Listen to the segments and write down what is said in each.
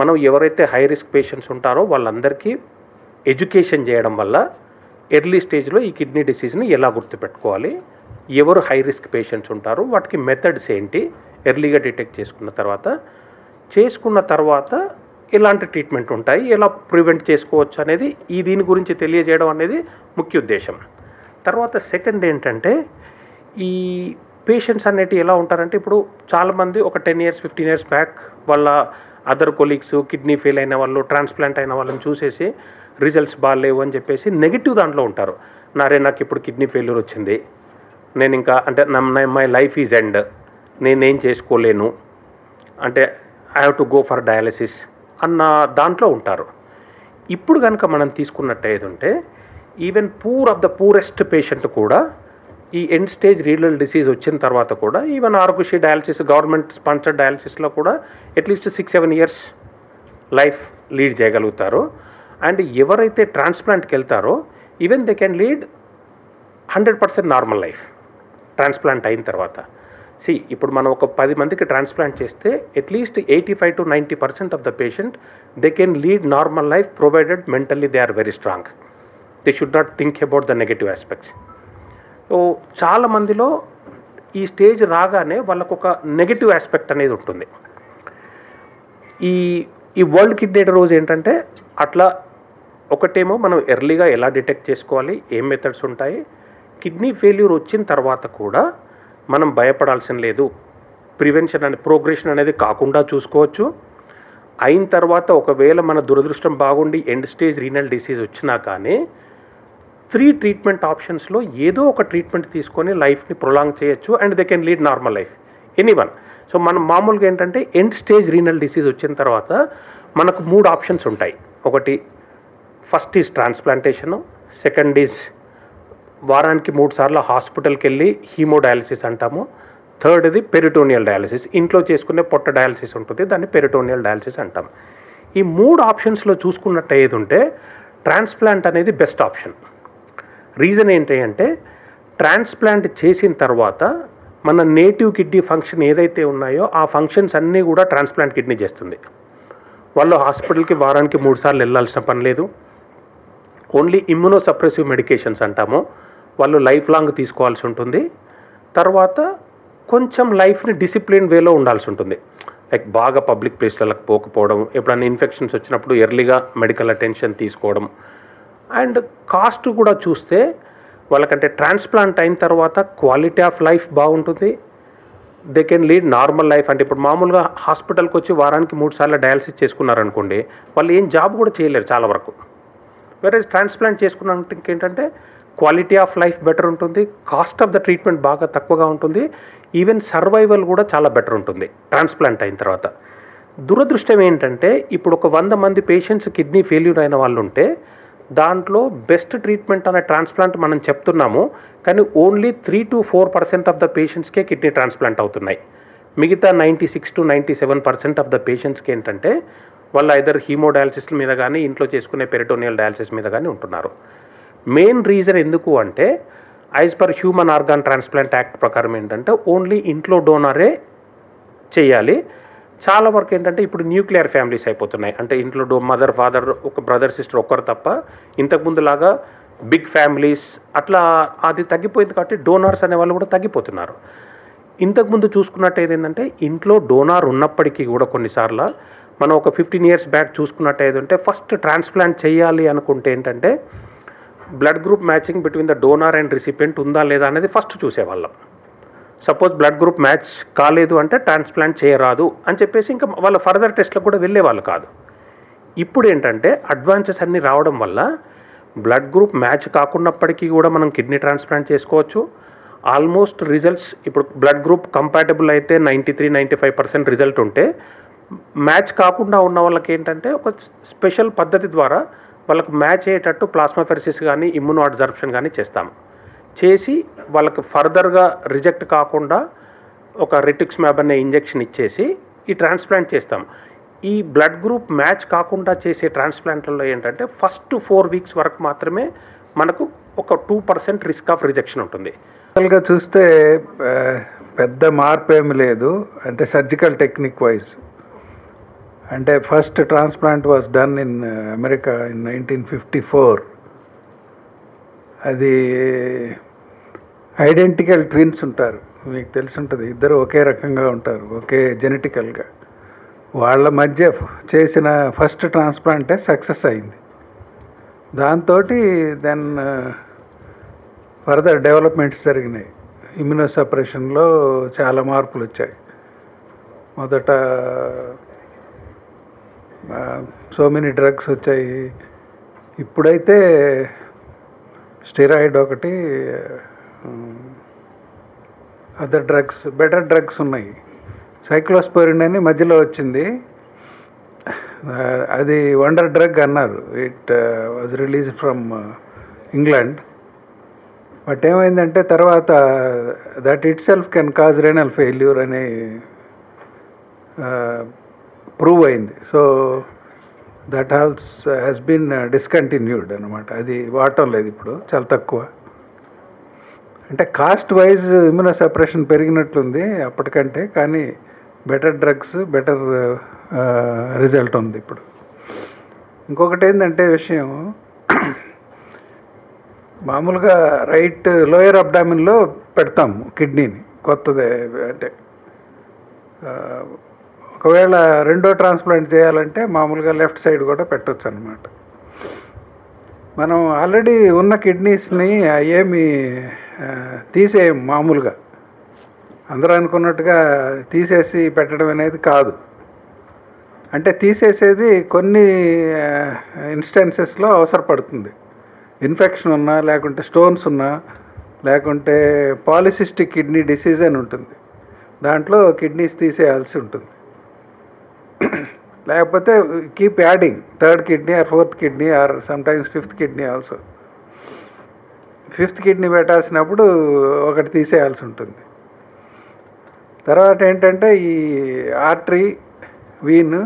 మనం ఎవరైతే high risk patients ఉంటారో వాళ్ళందరికీ ఎడ్యుకేషన్ చేయడం వల్ల ఎర్లీ స్టేజ్లో ఈ కిడ్నీ డిసీజ్ని ఎలా గుర్తుపెట్టుకోవాలి? ఎవరు హై రిస్క్ పేషెంట్స్ ఉంటారో? వాటికి మెథడ్స్ ఏంటి? ఎర్లీగా డిటెక్ట్ చేసుకున్న తర్వాత చేసుకున్న తర్వాత ఎలాంటి ట్రీట్మెంట్ ఉంటాయి? ఎలా ప్రివెంట్ చేసుకోవచ్చు అనేది ఈ దీని గురించి తెలియజేయడం అనేది ముఖ్య ఉద్దేశం. తర్వాత సెకండ్ ఏంటంటే ఈ పేషెంట్స్ అనేటివి ఎలా ఉంటారంటే ఇప్పుడు చాలామంది ఒక ten years fifteen years back వాళ్ళ అదర్ కొలీగ్స్ కిడ్నీ ఫెయిల్ అయిన వాళ్ళు ట్రాన్స్ప్లాంట్ అయిన వాళ్ళని చూసేసి రిజల్ట్స్ బాగాలేవు అని చెప్పేసి నెగిటివ్ దాంట్లో ఉంటారు. నారే నాకు ఇప్పుడు కిడ్నీ ఫెయిల్యూర్ వచ్చింది. నేను ఇంకా అంటే నా మై లైఫ్ ఈజ్ ఎండ్. నేనేం చేసుకోలేను. అంటే I have to go for dialysis అన్న దాంట్లో ఉంటారు. ఇప్పుడు కనుక మనం తీసుకున్నట్టు ఉంటే even poor of the poorest patient కూడా ఈ ఎండ్ స్టేజ్ రీడల్ డిసీజ్ వచ్చిన తర్వాత కూడా even Aarogyasri dialysis government sponsored డయాలసిస్లో కూడా at least six seven years life lead చేయగలుగుతారు. అండ్ ఎవరైతే ట్రాన్స్ప్లాంట్కి వెళ్తారో even they can lead hundred percent normal life transplant అయిన తర్వాత. సి ఇప్పుడు మనం ఒక పది మందికి ట్రాన్స్ప్లాంట్ చేస్తే at least eighty five to ninety percent of the patient they can lead normal life provided mentally they are very strong they should not think about the negative aspects so చాలా మందిలో ఈ stage రాగానే వాళ్ళకు ఒక negative aspect అనేది ఉంటుంది. ఈ ఈ వరల్డ్ కిడ్నీ డే రోజు ఏంటంటే అట్లా ఒకటేమో మనం ఎర్లీగా ఎలా డిటెక్ట్ చేసుకోవాలి ఏం మెథడ్స్ ఉంటాయి కిడ్నీ ఫెయిల్యూర్ వచ్చిన తర్వాత కూడా మనం భయపడాల్సిన లేదు. ప్రివెన్షన్ అనే ప్రోగ్రెషన్ అనేది కాకుండా చూసుకోవచ్చు. అయిన తర్వాత ఒకవేళ మన దురదృష్టం బాగుండి ఎండ్ స్టేజ్ రీనల్ డిసీజ్ వచ్చినా కానీ త్రీ ట్రీట్మెంట్ ఆప్షన్స్లో ఏదో ఒక ట్రీట్మెంట్ తీసుకొని లైఫ్ని ప్రొలాంగ్ చేయొచ్చు and they can lead normal life. Anyone so మనం మామూలుగా ఏంటంటే ఎండ్ స్టేజ్ రీనల్ డిసీజ్ వచ్చిన తర్వాత మనకు మూడు ఆప్షన్స్ ఉంటాయి. ఒకటి first is transplantation. Second is వారానికి మూడు సార్లు హాస్పిటల్కి వెళ్ళి హీమోడయాలసిస్ అంటాము. థర్డ్ ఇది పెరిటోనియల్ డయాలసిస్. ఇంట్లో చేసుకునే పొట్ట డయాలసిస్ ఉంటుంది. దాన్ని పెరిటోనియల్ డయాలసిస్ అంటాం. ఈ మూడు ఆప్షన్స్లో చూసుకున్నట్టు ఏది ఉంటే ట్రాన్స్ప్లాంట్ అనేది బెస్ట్ ఆప్షన్. రీజన్ ఏంటి అంటే ట్రాన్స్ప్లాంట్ చేసిన తర్వాత మన నేటివ్ కిడ్నీ ఫంక్షన్ ఏదైతే ఉన్నాయో ఆ ఫంక్షన్స్ అన్నీ కూడా ట్రాన్స్ప్లాంట్ కిడ్నీ చేస్తుంది. వాళ్ళు హాస్పిటల్కి వారానికి మూడు సార్లు వెళ్ళాల్సిన పని లేదు. ఓన్లీ ఇమ్యునో సప్రెసివ్ మెడికేషన్స్ అంటాము. వాళ్ళు లైఫ్ లాంగ్ తీసుకోవాల్సి ఉంటుంది. తర్వాత కొంచెం లైఫ్ని డిసిప్లిన్ వేలో ఉండాల్సి ఉంటుంది. లైక్ బాగా పబ్లిక్ ప్లేస్లకు పోకపోవడం ఎప్పుడైనా ఇన్ఫెక్షన్స్ వచ్చినప్పుడు ఎర్లీగా మెడికల్ అటెన్షన్ తీసుకోవడం అండ్ కాస్ట్ కూడా చూస్తే వాళ్ళకంటే ట్రాన్స్ప్లాంట్ అయిన తర్వాత క్వాలిటీ ఆఫ్ లైఫ్ బాగుంటుంది. They can lead normal life అంటే ఇప్పుడు మామూలుగా హాస్పిటల్కి వచ్చి వారానికి మూడు సార్లు డయాలసిస్ చేసుకున్నారనుకోండి వాళ్ళు ఏం జాబ్ కూడా చేయలేరు చాలా వరకు. వేరే ట్రాన్స్ప్లాంట్ చేసుకున్నాక ఏంటంటే క్వాలిటీ ఆఫ్ లైఫ్ బెటర్ ఉంటుంది కాస్ట్ ఆఫ్ ద ట్రీట్మెంట్ బాగా తక్కువగా ఉంటుంది ఈవెన్ సర్వైవల్ కూడా చాలా బెటర్ ఉంటుంది ట్రాన్స్ప్లాంట్ అయిన తర్వాత. దురదృష్టం ఏంటంటే ఇప్పుడు ఒక వంద మంది పేషెంట్స్ కిడ్నీ ఫెయిల్యూర్ అయిన వాళ్ళు ఉంటే దాంట్లో బెస్ట్ ట్రీట్మెంట్ అనే ట్రాన్స్ప్లాంట్ మనం చెప్తున్నాము కానీ only three to four percent of the పేషెంట్స్కే kidney transplant అవుతున్నాయి. మిగతా ninety six to ninety seven percent of the పేషెంట్స్కి ఏంటంటే వాళ్ళు ఐదర్ హీమోడయాలసిస్ మీద కానీ ఇంట్లో చేసుకునే పెరిటోనియల్ డయాలసిస్ మీద కానీ ఉంటున్నారు. మెయిన్ రీజన్ ఎందుకు అంటే as per human organ transplant act ప్రకారం ఏంటంటే ఓన్లీ ఇంట్లో డోనరే చేయాలి చాలా వరకు ఏంటంటే ఇప్పుడు న్యూక్లియర్ ఫ్యామిలీస్ అయిపోతున్నాయి. అంటే ఇంట్లో డో మదర్ ఫాదర్ ఒక బ్రదర్ సిస్టర్ ఒక్కరు తప్ప ఇంతకుముందులాగా బిగ్ ఫ్యామిలీస్ అట్లా అది తగ్గిపోయింది కాబట్టి డోనార్స్ అనే వాళ్ళు కూడా తగ్గిపోతున్నారు. ఇంతకుముందు చూసుకున్నట్టు ఏంటంటే ఇంట్లో డోనార్ ఉన్నప్పటికీ కూడా కొన్నిసార్లు మనం ఒక ఫిఫ్టీన్ ఇయర్స్ బ్యాక్ చూసుకున్నట్టు ఏదంటే ఫస్ట్ ట్రాన్స్ప్లాంట్ చేయాలి అనుకుంటే ఏంటంటే blood group matching between the donor and recipient ఉందా లేదా అనేది ఫస్ట్ చూసేవాళ్ళం. సపోజ్ బ్లడ్ గ్రూప్ మ్యాచ్ కాలేదు అంటే ట్రాన్స్ప్లాంట్ చేయరాదు అని చెప్పేసి ఇంకా వాళ్ళ ఫర్దర్ టెస్ట్లకు కూడా వెళ్ళే వాళ్ళు కాదు. ఇప్పుడు ఏంటంటే అడ్వాన్సెస్ అన్నీ రావడం వల్ల బ్లడ్ గ్రూప్ మ్యాచ్ కాకున్నప్పటికీ కూడా మనం కిడ్నీ ట్రాన్స్ప్లాంట్ చేసుకోవచ్చు. ఆల్మోస్ట్ రిజల్ట్స్ ఇప్పుడు బ్లడ్ గ్రూప్ కంపాటబుల్ అయితే ninety three ninety five percent result ఉంటే మ్యాచ్ కాకుండా ఉన్న వాళ్ళకి ఏంటంటే ఒక స్పెషల్ పద్ధతి ద్వారా వాళ్ళకు మ్యాచ్ అయ్యేటట్టు ప్లాస్మాఫెరసిస్ కానీ ఇమ్యూనో అబ్జర్ప్షన్ కానీ చేస్తాం చేసి వాళ్ళకి ఫర్దర్గా రిజెక్ట్ కాకుండా ఒక రిటిక్స్ మ్యాబ్ అనే ఇంజెక్షన్ ఇచ్చేసి ఈ ట్రాన్స్ప్లాంట్ చేస్తాం. ఈ బ్లడ్ గ్రూప్ మ్యాచ్ కాకుండా చేసే ట్రాన్స్ప్లాంట్లలో ఏంటంటే ఫస్ట్ ఫోర్ వీక్స్ వరకు మాత్రమే మనకు ఒక two percent risk of rejection ఉంటుంది. అసలుగా చూస్తే పెద్ద మార్పు ఏమి లేదు. అంటే సర్జికల్ టెక్నిక్ వైజ్. అంటే first transplant was done in America in nineteen fifty four. అది ఐడెంటికల్ ట్విన్స్ ఉంటారు. మీకు తెలిసి ఉంటుంది ఇద్దరు ఒకే రకంగా ఉంటారు. ఒకే జెనెటికల్గా వాళ్ళ మధ్య చేసిన ఫస్ట్ ట్రాన్స్ప్లాంటే సక్సెస్ అయింది. దాంతో దెన్ ఫర్దర్ డెవలప్మెంట్స్ జరిగినాయి. ఇమ్యూనో సపరేషన్లో చాలా మార్పులు వచ్చాయి. మొదట సో మెనీ డ్రగ్స్ వచ్చాయి. ఇప్పుడైతే స్టెరాయిడ్ ఒకటి అదర్ డ్రగ్స్ బెటర్ డ్రగ్స్ ఉన్నాయి. సైక్లోస్పోరిన్ అని మధ్యలో వచ్చింది. అది వండర్ డ్రగ్ అన్నారు. It was release from England but ఏమైందంటే తర్వాత that itself can cause renal failure అని uh, ప్రూవ్ అయింది. So that halls has been discontinued అనమాట అది వాడటం లేదు ఇప్పుడు చాలా తక్కువ. అంటే కాస్ట్ వైజ్ ఇమ్యూనో సెపరేషన్ పెరిగినట్లుంది అప్పటికంటే కానీ బెటర్ డ్రగ్స్ బెటర్ రిజల్ట్ ఉంది ఇప్పుడు. ఇంకొకటి ఏంటంటే విషయం మామూలుగా రైట్ లోయర్ అబ్డామిన్లో పెడతాము కిడ్నీని కొత్తది అంటే uh, ఒకవేళ రెండో ట్రాన్స్ప్లాంట్ చేయాలంటే మామూలుగా లెఫ్ట్ సైడ్ కూడా పెట్టచ్చు అనమాట మనం ఆల్రెడీ ఉన్న కిడ్నీస్ని ఏమి తీసేయం మామూలుగా. అందరూ అనుకున్నట్టుగా తీసేసి పెట్టడం అనేది కాదు. అంటే తీసేసేది కొన్ని ఇన్స్టెన్సెస్లో అవసరపడుతుంది. ఇన్ఫెక్షన్ ఉన్నా లేకుంటే స్టోన్స్ ఉన్నా లేకుంటే పాలిసిస్టిక్ కిడ్నీ డిసీజ్ అని ఉంటుంది. దాంట్లో కిడ్నీస్ తీసేయాల్సి ఉంటుంది. లేకపోతే keep adding third kidney or fourth kidney or sometimes fifth kidney also fifth kidney పెట్టాల్సినప్పుడు ఒకటి తీసేయాల్సి ఉంటుంది. తర్వాత ఏంటంటే ఈ ఆర్టరీ వీన్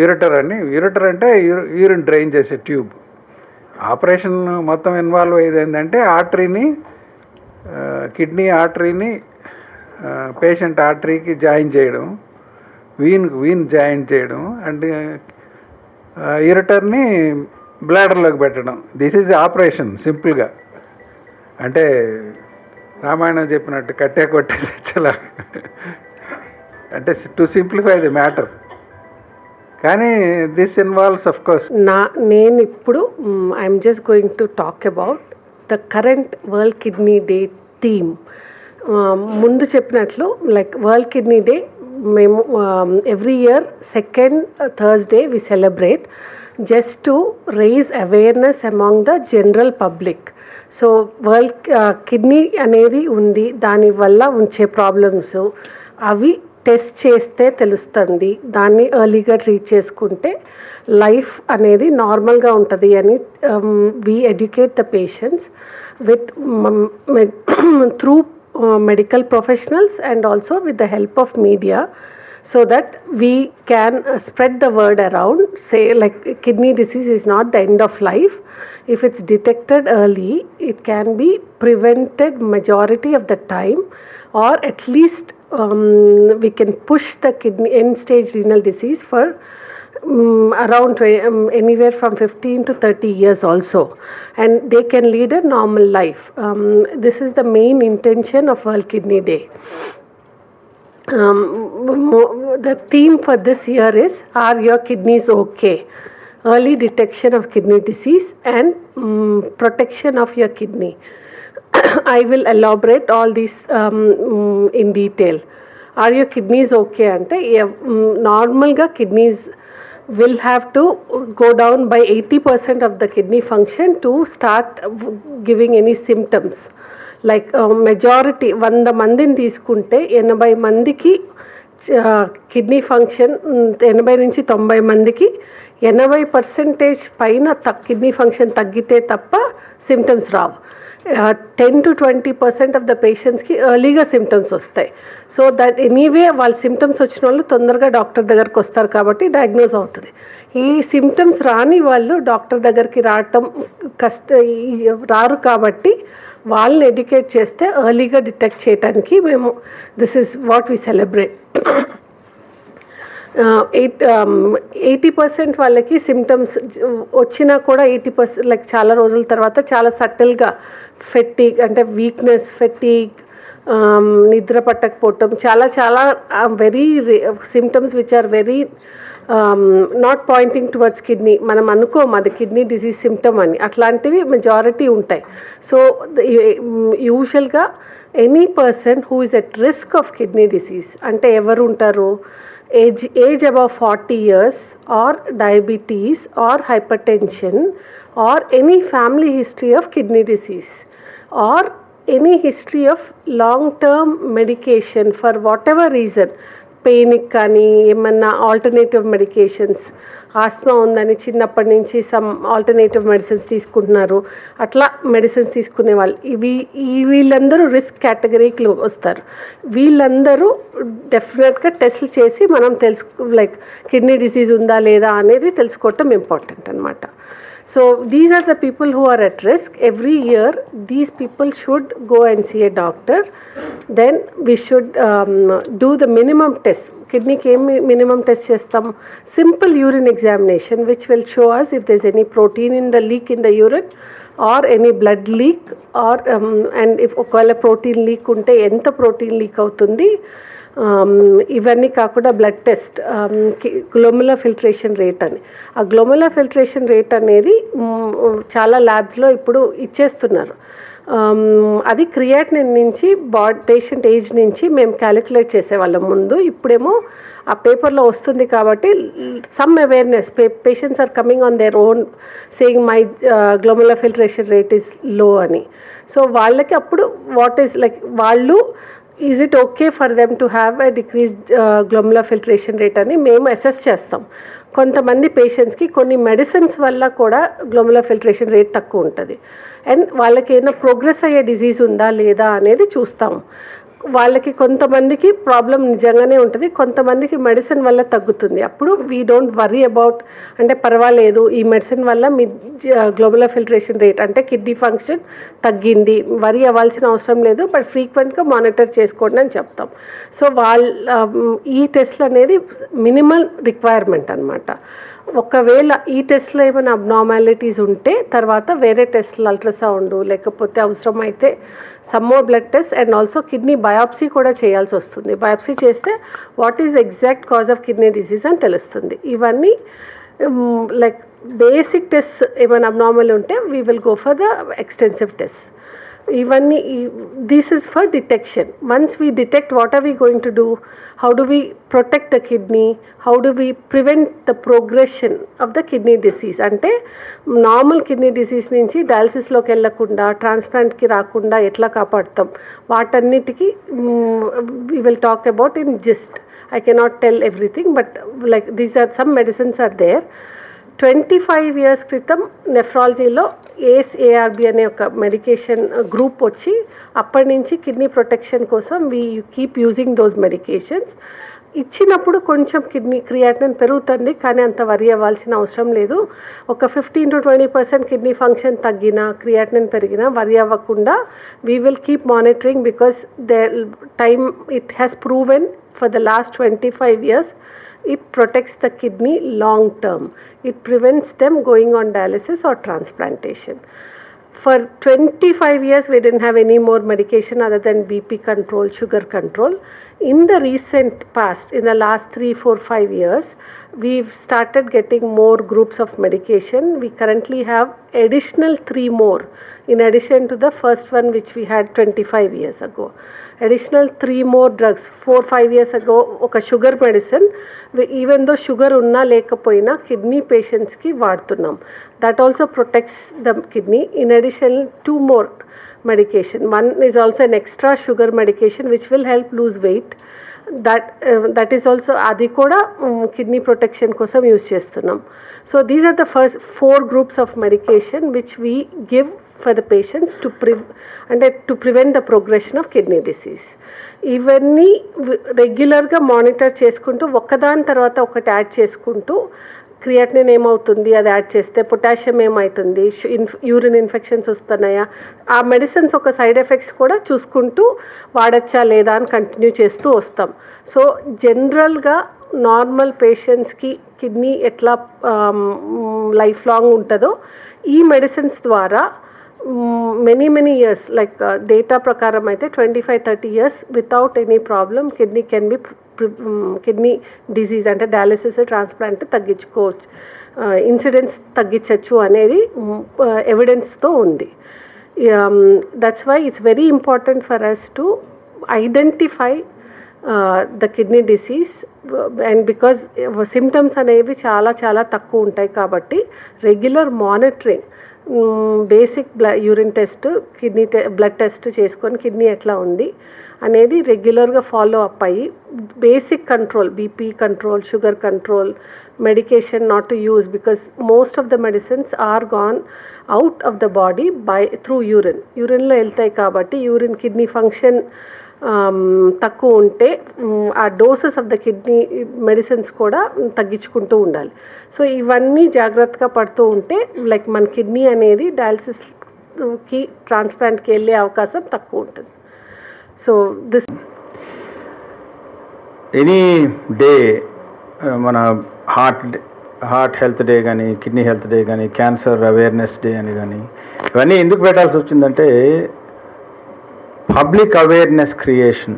యూరిటర్ అని యూరిటర్ అంటే యూరిన్ డ్రైన్ చేసే ట్యూబ్ ఆపరేషన్ మొత్తం ఇన్వాల్వ్ అయ్యేది ఏంటంటే ఆర్టరీని కిడ్నీ ఆర్టరీని పేషెంట్ ఆర్టరీకి జాయిన్ చేయడం వీన్ వీన్ జాయిన్ చేయడం అండ్ ఇరటర్ని బ్లాడర్లోకి పెట్టడం. దిస్ ఈజ్ ఆపరేషన్ సింపుల్గా అంటే రామాయణం చెప్పినట్టు కట్టే కొట్టే తెచ్చలా. అంటే టు సింప్లిఫై ది మ్యాటర్ కానీ దిస్ ఇన్వాల్వ్స్ అఫ్ కోర్స్ నా నేను ఇప్పుడు I'm just going to talk about the current world kidney day theme ముందు చెప్పినట్లు లైక్ వరల్డ్ కిడ్నీ డే మేము every year second Thursday we celebrate just to raise awareness among the general public so world kidney అనేది ఉంది దానివల్ల ఉంచే problems అవి test చేస్తే తెలుస్తుంది. దాన్ని ఎర్లీగా ట్రీట్ చేసుకుంటే లైఫ్ అనేది నార్మల్గా ఉంటుంది అని we educate the patients with through Uh, medical professionals and also with the help of media so that we can uh, spread the word around say like kidney disease is not the end of life. If it's detected early it can be prevented majority of the time or at least um, we can push the kidney end stage renal disease for um, around twe- um, anywhere from 15 to 30 years also and they can lead a normal life um, this is the main intention of world kidney day um, mo- the theme for this year is Are Your Kidneys Okay? Early detection of kidney disease and um, protection of your kidney. I will elaborate all these um, mm, in detail. Are your kidneys okay? అంటే నార్మల్గా kidneys will have to go down by 80% of the kidney function to start giving any symptoms. Like majority uh, వంద మందిని తీసుకుంటే ఎనభై మందికి kidney function ఎనభై నుంచి తొంభై మందికి ఎనభై పర్సెంటేజ్ పైన త కిడ్నీ ఫంక్షన్ తగ్గితే తప్ప symptoms Rao ten to twenty percent of the పేషెంట్స్కి ఎర్లీగా సిమ్టమ్స్ వస్తాయి. సో దట్ ఎనీవే వాళ్ళ సిమ్టమ్స్ వచ్చిన వాళ్ళు తొందరగా డాక్టర్ దగ్గరకు వస్తారు కాబట్టి డయాగ్నోజ్ అవుతుంది. ఈ సిమ్టమ్స్ రాని వాళ్ళు డాక్టర్ దగ్గరికి రావటం కష్ట రారు కాబట్టి వాళ్ళని ఎడ్యుకేట్ చేస్తే ఎర్లీగా డిటెక్ట్ చేయడానికి మేము this is what we celebrate eight eighty percent వాళ్ళకి సిమ్టమ్స్ వచ్చినా కూడా ఎయిటీ పర్సెంట్ లైక్ చాలా రోజుల తర్వాత చాలా సటిల్గా ఫెట్టిక్ అంటే వీక్నెస్ ఫెట్టిక్ నిద్ర పట్టకపోవటం చాలా చాలా very symptoms which are very not pointing towards kidney మనం అనుకోం అది కిడ్నీ డిసీజ్ సిమ్టమ్ అని. అట్లాంటివి మెజారిటీ ఉంటాయి. సో యూజువల్గా any person who is at risk of kidney disease అంటే ఎవరు ఉంటారు? age age above forty years or diabetes or hypertension or any family history of kidney disease or any history of long term medication for whatever reason పెయిన్కి కానీ ఏమన్నా alternative medications Asma ఉందని చిన్నప్పటి నుంచి some alternative medicines తీసుకుంటున్నారు. అట్లా medicines తీసుకునే వాళ్ళు ఇవి ఈ వీళ్ళందరూ రిస్క్ కేటగిరీకి వస్తారు. వీళ్ళందరూ డెఫినెట్గా టెస్ట్లు చేసి మనం తెలుసు లైక్ కిడ్నీ డిసీజ్ ఉందా లేదా అనేది తెలుసుకోవటం ఇంపార్టెంట్ అనమాట so these are the people who are at risk. Every year these people should go and see a doctor. Then we should do the minimum test. కిడ్నీకి ఏం మినిమం టెస్ట్ చేస్తాం. Simple urine examination which will show us if there's any protein in the leak in the urine or any blood leak or and if ఒకవేళ protein leak ఉంటే ఎంత protein leak అవుతుంది ఇవన్నీ కాకుండా blood test glomerular filtration rate అని. ఆ గ్లోములా filtration rate అనేది చాలా ల్యాబ్స్లో ఇప్పుడు ఇచ్చేస్తున్నారు. అది క్రియాటినిన్ నుంచి బాడ్ పేషెంట్ ఏజ్ నుంచి మేము క్యాలిక్యులేట్ చేసేవాళ్ళం ముందు. ఇప్పుడేమో ఆ పేపర్లో వస్తుంది కాబట్టి some awareness pa patients are coming on their own saying my glomerular filtration rate ఈస్లో అని. సో వాళ్ళకి అప్పుడు వాట్ ఈస్ లైక్ వాళ్ళు is it okay for them to have a decrease glomerular filtration rate అని మేము అసెస్ చేస్తాం. కొంతమంది పేషెంట్స్కి కొన్ని మెడిసిన్స్ వల్ల కూడా గ్లోములా ఫిల్ట్రేషన్ రేట్ తక్కువ ఉంటుంది. అండ్ వాళ్ళకి ఏమైనా ప్రోగ్రెస్ అయ్యే డిజీజ్ ఉందా లేదా అనేది చూస్తాం. వాళ్ళకి కొంతమందికి ప్రాబ్లం నిజంగానే ఉంటుంది. కొంతమందికి మెడిసిన్ వల్ల తగ్గుతుంది. అప్పుడు వీ డోంట్ వరీ అబౌట్ అంటే పర్వాలేదు. ఈ మెడిసిన్ వల్ల మీ గ్లోబల్ ఫిల్ట్రేషన్ రేట్ అంటే కిడ్నీ ఫంక్షన్ తగ్గింది. వరీ అవ్వాల్సిన అవసరం లేదు. బట్ ఫ్రీక్వెంట్గా మానిటర్ చేసుకోండి అని చెప్తాం. సో వాళ్ళ ఈ టెస్ట్లు అనేది మినిమల్ రిక్వైర్మెంట్ అనమాట ఒకవేళ ఈ టెస్ట్లో ఏమైనా అబ్నార్మాలిటీస్ ఉంటే తర్వాత వేరే టెస్ట్లు అల్ట్రాసౌండ్ లేకపోతే అవసరమైతే some more blood test and also kidney biopsy కూడా చేయాల్సి వస్తుంది. బయాప్సీ చేస్తే what is exact cause of kidney disease అని తెలుస్తుంది. ఇవన్నీ లైక్ బేసిక్ టెస్ట్ ఏమైనా అబ్నార్మల్ ఉంటే we will go for the extensive test ఇవన్నీ this is for detection once we detect what are we going to do how do we protect the kidney how do we prevent the progression of the kidney disease అంటే normal kidney disease నుంచి డయాలసిస్లోకి వెళ్ళకుండా ట్రాన్స్ప్లాంట్కి రాకుండా ఎట్లా కాపాడుతాం వాటన్నిటికీ we will talk about in just I cannot tell everything but like these are some medicines are there twenty five years క్రితం నెఫ్రాలజీలో ఏస్ ఏఆర్బి అనే ఒక మెడికేషన్ గ్రూప్ వచ్చి అప్పటి నుంచి కిడ్నీ ప్రొటెక్షన్ కోసం we keep using those medications. ఇచ్చినప్పుడు కొంచెం కిడ్నీ క్రియాటిన్ పెరుగుతుంది కానీ అంత వరి అవ్వాల్సిన అవసరం లేదు. ఒక fifteen to twenty percent kidney function తగ్గినా క్రియాటిన్ పెరిగినా వరి అవ్వకుండా we will keep monitoring because they time it has proven for the last twenty five years. It protects the kidney long term. It prevents them going on dialysis or transplantation. For 25 years, we didn't have any more medication other than BP control, sugar control. In the recent past, in the last three, four, five years, we've started getting more groups of medication. We currently have additional three more in addition to the first one which we had 25 years ago. Additional three more drugs four five years ago ఒక sugar medicine even though sugar ఉన్నా లేకపోయినా kidney పేషెంట్స్కి వాడుతున్నాం that also protects the kidney in addition two more medication. One is also an extra sugar medication which will help lose weight. That that is also అది కూడా kidney protection కోసం use చేస్తున్నాం. So these are the first four groups of medication which we give for the patients to pre అంటే to prevent the progression of kidney disease ఇవన్నీ రెగ్యులర్గా monitor చేసుకుంటూ ఒకదాని తర్వాత ఒకటి యాడ్ చేసుకుంటూ క్రియాటినిన్ ఏమవుతుంది? అది యాడ్ చేస్తే పొటాషియం ఏమవుతుంది యూరిన్ ఇన్ఫెక్షన్స్ వస్తున్నాయా? ఆ మెడిసిన్స్ ఒక సైడ్ ఎఫెక్ట్స్ కూడా చూసుకుంటూ వాడచ్చా లేదా అని కంటిన్యూ చేస్తూ వస్తాం. సో జనరల్గా నార్మల్ పేషెంట్స్కి కిడ్నీ ఎట్లా లైఫ్ లాంగ్ ఉంటుందో ఈ మెడిసిన్స్ ద్వారా many many years like data ప్రకారం అయితే twenty five thirty years without any problem kidney can be kidney disease అంటే డయాలసిస్ ట్రాన్స్ప్లాంట్ తగ్గించుకోవచ్చు. ఇన్సిడెంట్స్ తగ్గించవచ్చు అనేది ఎవిడెన్స్తో ఉంది. That's why it's very important for us to identify the kidney disease and because symptoms అనేవి చాలా చాలా తక్కువ ఉంటాయి కాబట్టి రెగ్యులర్ మానిటరింగ్ బేసిక్ బ్ల యూరిన్ టెస్ట్ కిడ్నీ టె బ్లడ్ టెస్ట్ చేసుకొని కిడ్నీ ఎట్లా ఉంది అనేది రెగ్యులర్గా ఫాలో అప్ అయ్యి basic control BP control sugar control medication not to use because most of the medicines are gone out of the body by through urine. యూరిన్లో వెళ్తాయి కాబట్టి urine kidney function తక్కువ ఉంటే ఆ doses of the kidney medicines కూడా తగ్గించుకుంటూ ఉండాలి. So ఇవన్నీ జాగ్రత్తగా పడుతూ ఉంటే లైక్ మన కిడ్నీ అనేది డయాలసిస్కి ట్రాన్స్ప్లాంట్కి వెళ్ళే అవకాశం తక్కువ ఉంటుంది. సో దిస్ ఎనీ డే మన హార్ట్ హార్ట్ హెల్త్ డే కానీ కిడ్నీ హెల్త్ డే కానీ క్యాన్సర్ అవేర్నెస్ డే అని కానీ ఇవన్నీ ఎందుకు పెట్టాల్సి వచ్చిందంటే పబ్లిక్ అవేర్నెస్ క్రియేషన్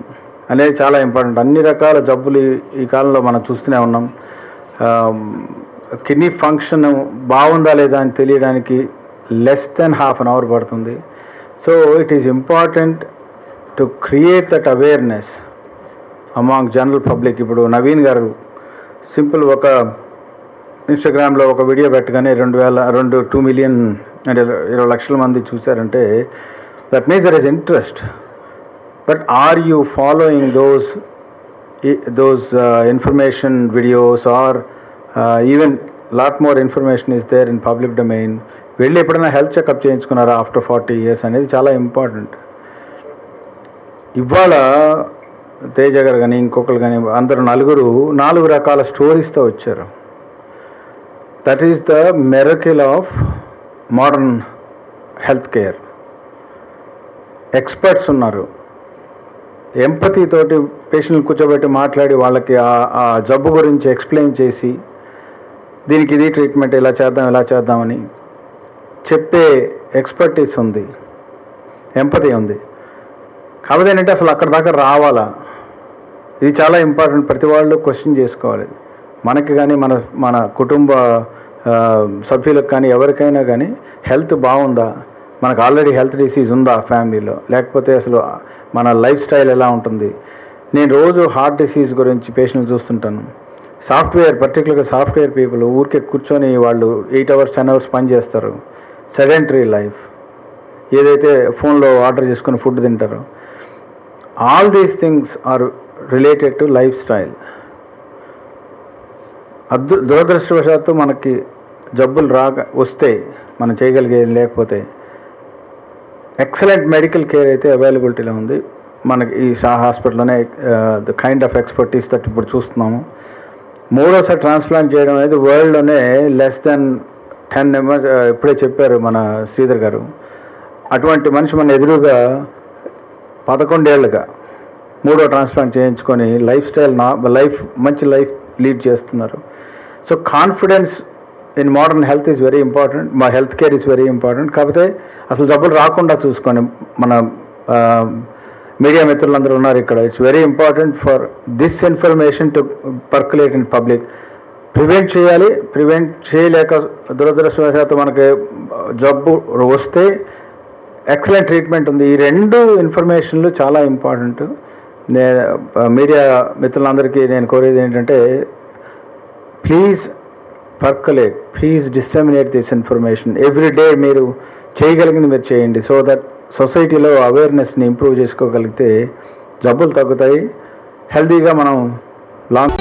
అనేది చాలా ఇంపార్టెంట్. అన్ని రకాల జబ్బులు ఈ- కాలంలో మనం చూస్తూనే ఉన్నాం. కిడ్నీ ఫంక్షన్ బాగుందా లేదా అని తెలియడానికి less than half an hour పడుతుంది. So it is important to create that awareness among general public ఇప్పుడు నవీన్ గారు సింపుల్ ఒక ఇన్స్టాగ్రామ్లో ఒక వీడియో పెట్టగానే రెండు వేల రెండు టూ మిలియన్ అంటే ఇరవై లక్షల మంది చూశారంటే that means there is interest but are you following those those information videos are even lot more information is there in public domain వెళ్ళి ఎప్పుడైనా హెల్త్ చెకప్ చేయించుకున్నారా ఆఫ్టర్ ఫార్టీ ఇయర్స్ అనేది చాలా ఇంపార్టెంట్ ఇవాళ తేజ గారు కానీ ఇంకొకరు కానీ అందరూ నలుగురు నాలుగు రకాల స్టోరీస్తో వచ్చారు. That is the miracle of modern health care experts ఉన్నారు. ఎంపతి తోటి పేషెంట్లు కూర్చోబెట్టి మాట్లాడి వాళ్ళకి ఆ- జబ్బు గురించి ఎక్స్ప్లెయిన్ చేసి దీనికి ఇది ట్రీట్మెంట్ ఇలా చేద్దాం ఇలా చేద్దామని చెప్పే ఎక్స్పర్టీస్ ఉంది. ఎంపతి ఉంది. కాకపోతే ఏంటంటే అసలు అక్కడ దాకా రావాలా? ఇది చాలా ఇంపార్టెంట్ ప్రతి వాళ్ళు క్వశ్చన్ చేసుకోవాలి. మనకి కానీ మన మన కుటుంబ సభ్యులకు కానీ ఎవరికైనా కానీ హెల్త్ బాగుందా? మనకు ఆల్రెడీ హెల్త్ డిసీజ్ ఉందా ఫ్యామిలీలో? లేకపోతే అసలు మన లైఫ్ స్టైల్ ఎలా ఉంటుంది? నేను రోజు హార్ట్ డిసీజ్ గురించి పేషెంట్లు చూస్తుంటాను. సాఫ్ట్వేర్ పర్టికులర్గా సాఫ్ట్వేర్ పీపుల్ ఊరికే కూర్చొని వాళ్ళు ఎయిట్ అవర్స్ టెన్ అవర్స్ పని చేస్తారు. సెడెంటరీ లైఫ్ ఏదైతే ఫోన్లో ఆర్డర్ చేసుకుని ఫుడ్ తింటారో. All these things are related to life style అదృ దురదృష్టవశాత్తు మనకి జబ్బులు రాక వస్తే మనం చేయగలిగేది లేకపోతే ఎక్సలెంట్ మెడికల్ కేర్ అయితే అవైలబిలిటీలో ఉంది. మనకి ఈ షా హాస్పిటల్లోనే the kind of expertise that ఇప్పుడు చూస్తున్నాము. మూడోసారి ట్రాన్స్ప్లాంట్ చేయడం అనేది వరల్డ్లోనే లెస్ దెన్ టెన్ నెంబర్ ఇప్పుడే చెప్పారు మన శ్రీధర్ గారు. అటువంటి మనిషి మన ఎదురుగా పదకొండేళ్ళుగా మూడో ట్రాన్స్ప్లాంట్ చేయించుకొని లైఫ్ స్టైల్ నా లైఫ్ మంచి లైఫ్ లీడ్ చేస్తున్నారు. So confidence in modern health is very important మా health care is very important కాకపోతే అసలు జబ్బులు రాకుండా చూసుకోండి మన మీడియా మిత్రులందరూ ఉన్నారు ఇక్కడ. It's very important for this information to percolate in public prevent చేయాలి ప్రివెంట్ చేయలేక దురదృష్టవశాత్తు మనకి జబ్బు వస్తే ఎక్సలెంట్ ట్రీట్మెంట్ ఉంది. ఈ రెండు ఇన్ఫర్మేషన్లు చాలా ఇంపార్టెంట్ నే మీడియా మిత్రులందరికీ నేను కోరేది ఏంటంటే please percolate please disseminate this information every day మీరు చేయగలిగింది మీరు చేయండి. సో దట్ సొసైటీలో అవేర్నెస్ని ఇంప్రూవ్ చేసుకోగలిగితే జబ్బులు తగ్గుతాయి. హెల్తీగా మనం లాంగ్